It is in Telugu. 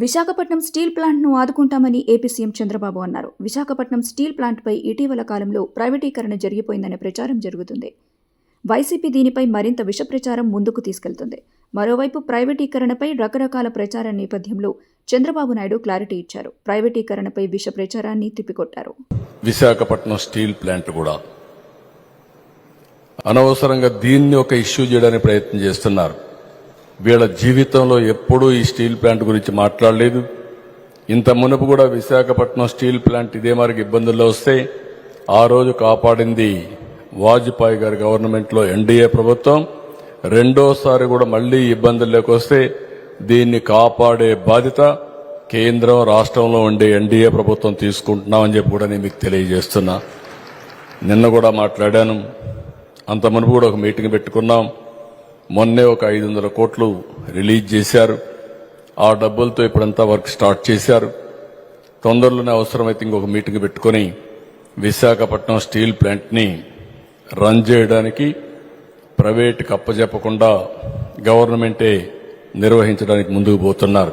విశాఖపట్నం స్టీల్ ప్లాంట్ను ఆదుకుంటామని ఏపీ సీఎం చంద్రబాబు అన్నారు. విశాఖపట్నం స్టీల్ ప్లాంట్పై ఇటీవల కాలంలో ప్రైవేటీకరణ జరిగిపోయిందనే ప్రచారం జరుగుతుంది. వైసీపీ దీనిపై మరింత విష ప్రచారం ముందుకు తీసుకెళ్తుంది. మరోవైపు ప్రైవేటీకరణపై రకరకాల ప్రచార నేపథ్యంలో చంద్రబాబు నాయుడు క్లారిటీ ఇచ్చారు. ప్రైవేటీకరణపై విష ప్రచారాన్ని తిప్పికొట్టారు. విశాఖపట్నం స్టీల్ ప్లాంట్ కూడా అనవసరంగా దీన్ని ఒక ఇష్యూ చేయడానికి ప్రయత్నం చేస్తున్నారు. వీళ్ళ జీవితంలో ఎప్పుడూ ఈ స్టీల్ ప్లాంట్ గురించి మాట్లాడలేదు. ఇంత మునుపు కూడా విశాఖపట్నం స్టీల్ ప్లాంట్ ఇదే మరికి ఇబ్బందుల్లో వస్తే ఆ రోజు కాపాడింది వాజ్పేయి గారి గవర్నమెంట్లో ఎన్డీఏ ప్రభుత్వం. రెండోసారి కూడా మళ్ళీ ఇబ్బందుల్లోకి వస్తే దీన్ని కాపాడే బాధ్యత కేంద్రం రాష్ట్రంలో ఉండే ఎన్డీఏ ప్రభుత్వం తీసుకుంటున్నామని చెప్పి కూడా నేను మీకు తెలియజేస్తున్నా. నిన్న కూడా మాట్లాడాను. అంత మునుపు కూడా ఒక మీటింగ్ పెట్టుకున్నాం. మొన్నే ఒక ఐదు వందల కోట్లు రిలీజ్ చేశారు. ఆ డబ్బులతో ఇప్పుడంతా వర్క్ స్టార్ట్ చేశారు. తొందరలోనే అవసరమైతే ఇంకొక మీటింగ్ పెట్టుకొని విశాఖపట్నం స్టీల్ ప్లాంట్ని రన్ చేయడానికి ప్రైవేట్ అప్పజెప్పకుండా గవర్నమెంటే నిర్వహించడానికి ముందుకు పోతున్నారు.